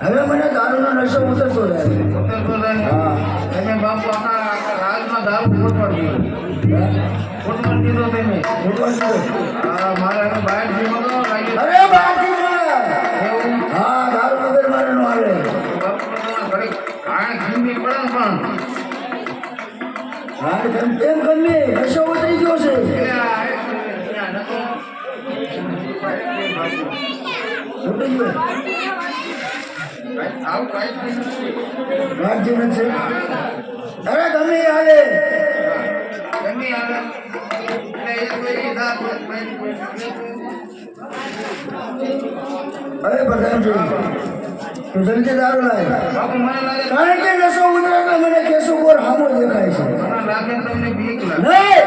હવે મને દારૂનો નશો ઉતરતો રહે હા તમે બાપુ આખા રાજમાં દારૂ ખોટવાડ દીધો ખોટવાડ દીધો તમે ઉતરતો રહે. આ મારે જીવવાનો લાગે અરે બાકી પડે ને પણ. હા કેમ કેમ ગમે નશો ઉતરી ગયો છે. અરે કાંઈ આવું અરે ગમે તું દારૂ લાગે કારણ કે નશો ઉતરે મને કેસો બોર હામો દેખાય છે. નહીં!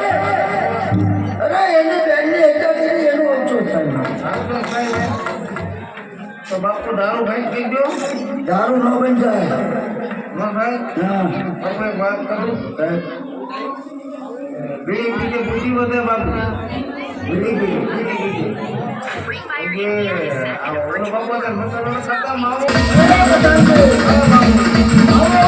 અરે એને બેનની હત્યા કરી એનો ઓછો થાય. તો બાપુ દારૂ ભાઈ થઈ ગયો દારૂ ન જાય. ના ભાઈ હા. તમે વાત કરું બે બીજે બુદ્ધિ વધે બાપુ. બીડી બીજી બીડી પીજે. એ આ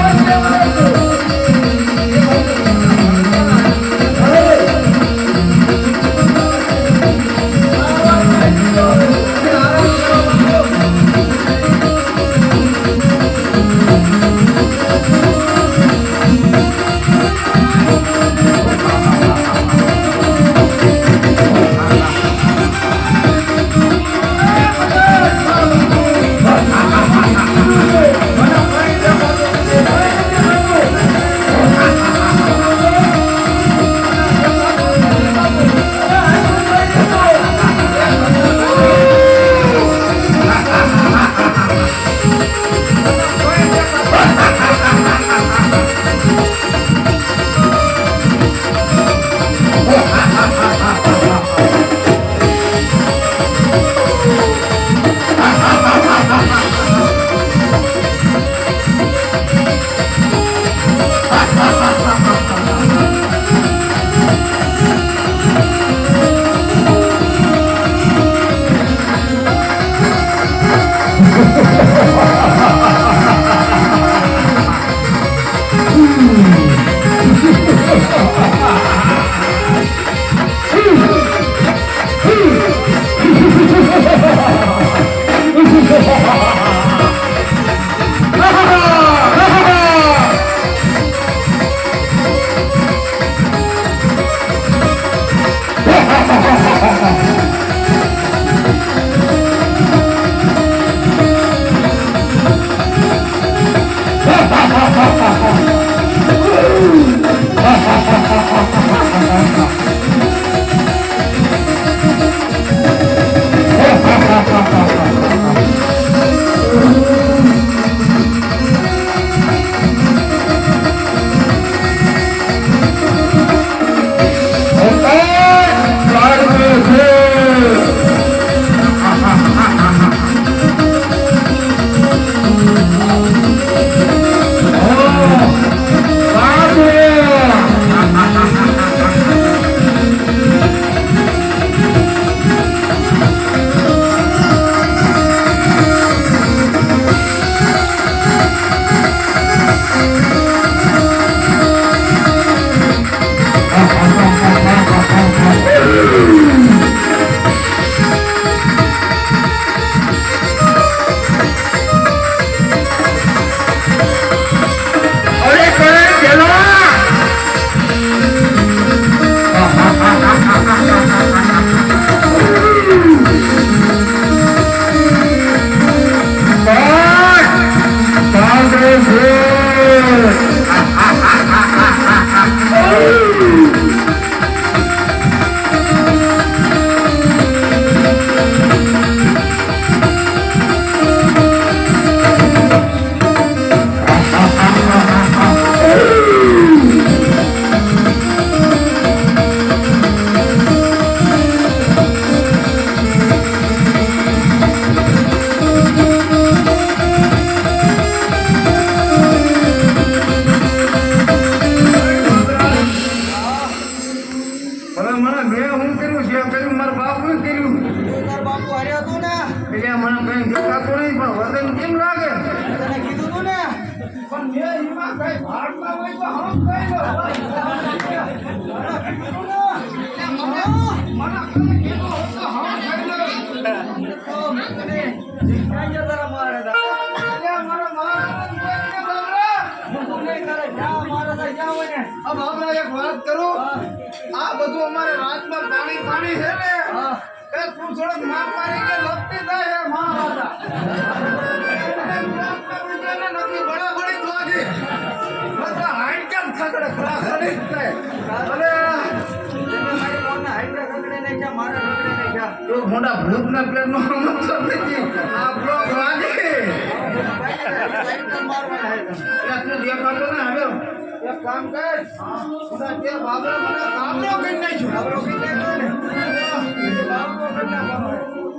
મારા. આ બાબરા એક વાત કરું આ બધું અમારે રાજમાં પાણી પાણી છે ને એ તું થોડોક માર મારી કે લપટી થાય હે મહારાજા નક્કી બળાબળી જોજી માત્ર હાઈટ કેમ ખકડે ખરા ખરી થાય અરે તું મોટા ભૂતના પેટનો મતલબ નથી. આ બ્લોક વાગે. ને હવે એક કામ કર. તે નાખ્યો. કરી નાખ્યો ને.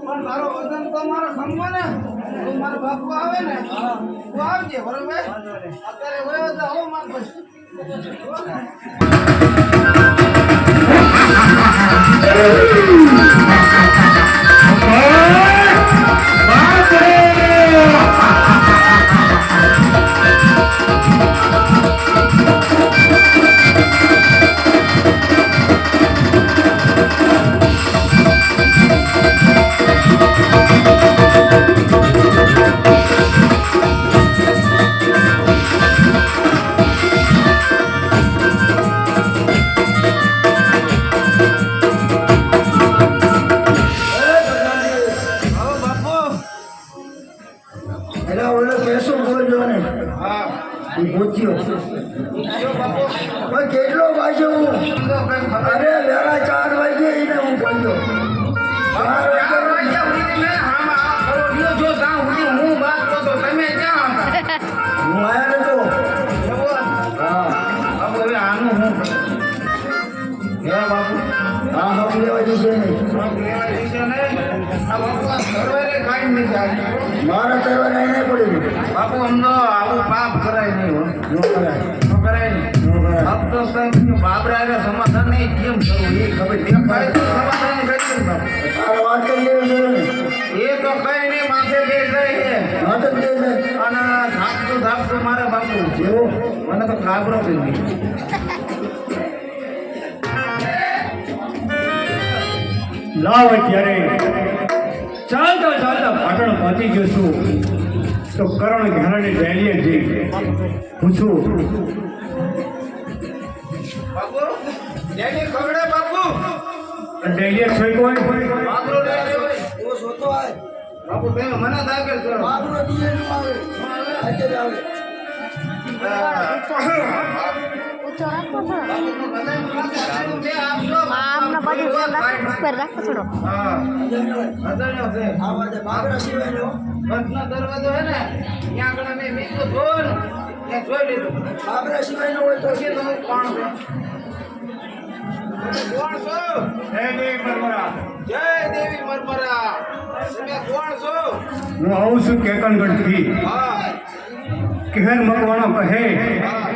પણ તો મારો ખંભો ને તું મારો આવે ને, તું આવજે, બરોબર? અત્યારે વયો પછી ¡Ay! ¡Ay! ¡Ay! ¡Ay! ¡Ay! ¡Ay! પૂછ્યો પણ કેટલો વાગ્યો હું? અરે વેળા ચાર વાગે એને હું વાગે સુધી હું આયા નતો. હે. બાપુ. હા હમ લેવા જશે નહીં. મારા નહીં પડ્યું બાપુ અમને આવું પાપ કરાય નહીં હો. કરાય. ન કરાય નહીં. આપ તો સાહેબ બાબરા હારે સમાધાન નહીં. કેમ કરવું એ ખબર તેમ થાય તો સમાધાન કરી બાપુ. વાત કરી લેવી જોઈએ ને એ તો કઈ નહીં માથે બે જાય છે. દે અને મારા બાપુ. એવું? મને તો થઈ ગયો. લાવ અત્યારે. ચાલતા ચાલતા પાટણ પહોંચી જશું છું. તો કરણ ઘરાને ડેલીએ જઈ પૂછું બાપુ બાપુ. કોઈ? લઈ હોય. સોતો આય. બાપુ તમે મને દાખલ કરો. બાપનો દીએ નું આવે આજે આવે. આમના બાજુ ધ્યાન રાખો ઉપર રાખો થોડો દરવાજો હે ને ત્યાં આગળ મેં બીજું જોયું જોઈ લીધું બાબરા સિવાયનો હોય તો તમે કોણ છો કોણ દેવી જય દેવી મરમરા. તમે કોણ છો? હું આવું છું કેકનગઢથી હા. કહેર મકવાણો કહે હા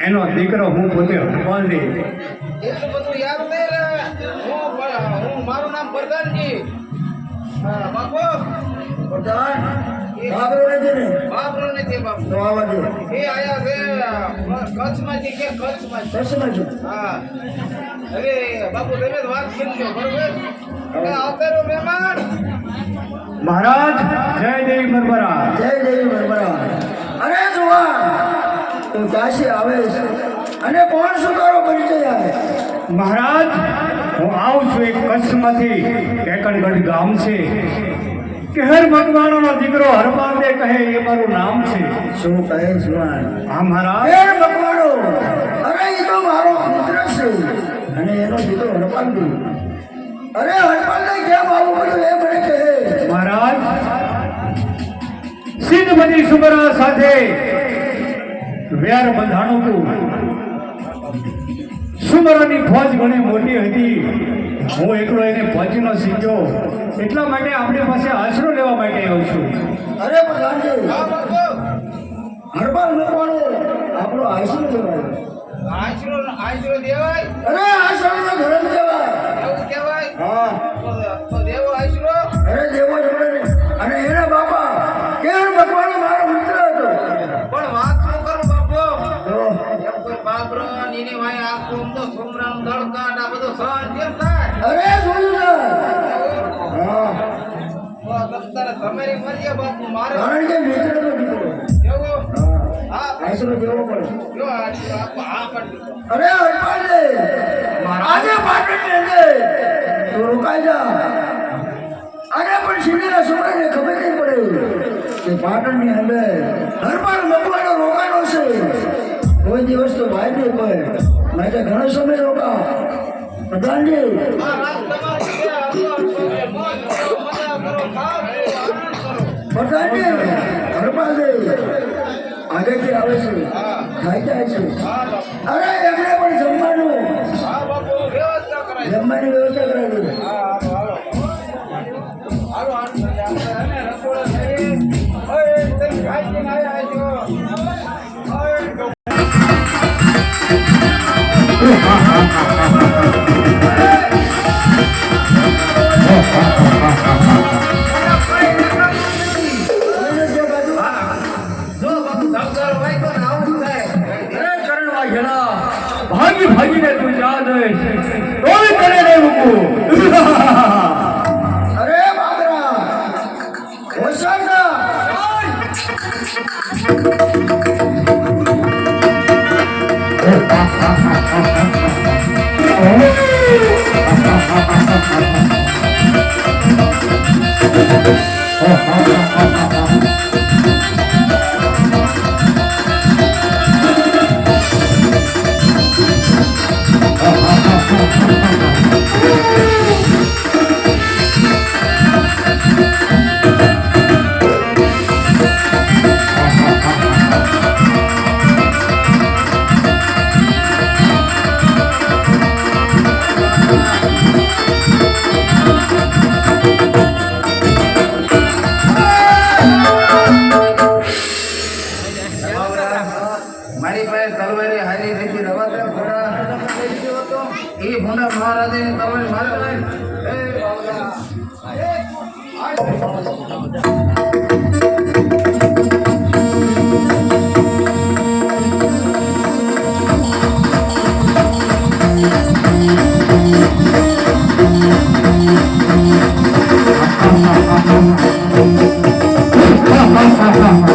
એનો દીકરો હું પોતે હરપાલ દે એટલું બધું યાદ નહીં રહે. હું હું મારું નામ પ્રધાનજી. હા, બાપુ. પ્રધાન બાબરો નથી ને? બાપરો નથી બાપુ. તો આવા દે. એ આયા છે કચ્છમાંથી કે કચ્છમાંથી? દર્શન હા. હવે બાપુ તમે જ વાત કરી લો બરોબર હવે આવતારો મહેમાન. મહારાજ જય દેવી પરમરા જય દેવી બરબરા અરે જુવાન તું કાશી આવે છે અને કોણ શું તારો પરિચય આવે મહારાજ હું આવું છું એક કચ્છમાંથી કેકણગઢ ગામ છે. કેહર મકવાણોનો દીકરો હરપાલ કહે એ મારું નામ છે. શું કહે જુવાન? હા મહારાજ. એ મકવાણો અરે એ તો મારો મિત્ર છે. અને એનો દીકરો હરપાલ અરે હરપાલ કેમ આવું પડ્યું એ મને કહે. મહારાજ સિદ્ધમતી સુમરા સાથે વેર બંધાણું હતું. સુમરાની ફોજ ઘણી મોટી હતી. હું એકલો એને પહોંચી ન શીખ્યો. એટલા માટે આપણી પાસે આશરો લેવા માટે આવ્યો છું. અરે પ્રધાનજી હરબાર બાપુ હરપાલ મકવાણો આપણો આશરો લેવાય આશરો આશરો દેવાય? અરે આશરો ધર્મ કહેવાય એવું કહેવાય હા. તો- તો દેવો. અરે જોયું ને. તમારી પડે. આજે પાટણની અંદર તું રોકાઈ ખબર નહીં પડે કે પાટણની અંદર હરપાલ મકવાનો રોકાણો છે. કોઈ દિવસ તો ભાઈ નહીં કોઈ માટે ઘણો સમય રોકા પ્રધાનજી આ રાત તમારી છે હરવા છો મોજ કરો મજા કરો ખાઓ પીઓ, આનંદ કરો પ્રધાનજી હરપાલજી આગળથી આવે છે ખાઈ જાય છે. અરે! અને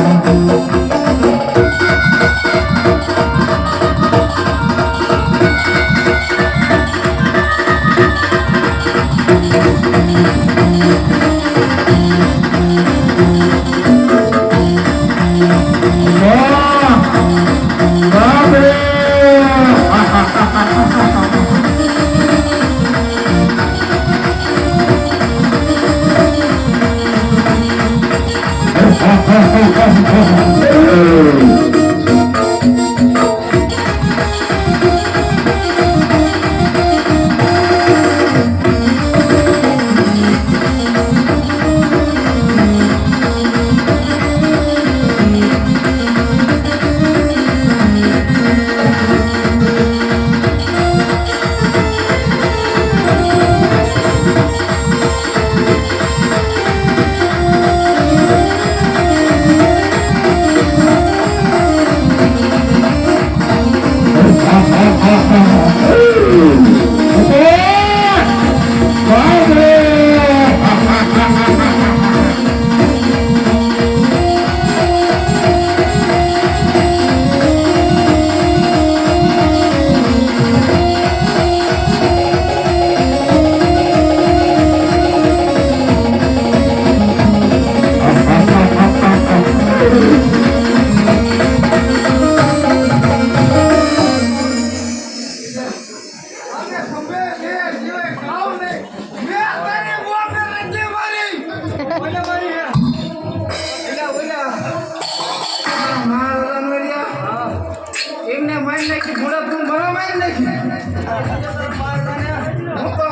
હું તો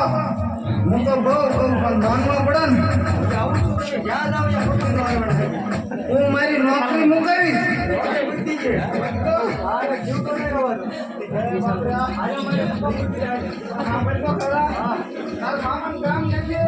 હું તો બહુ પણ માનવા પડે ને. હું મારી નોકરી મુકાવીશ કામ નથી.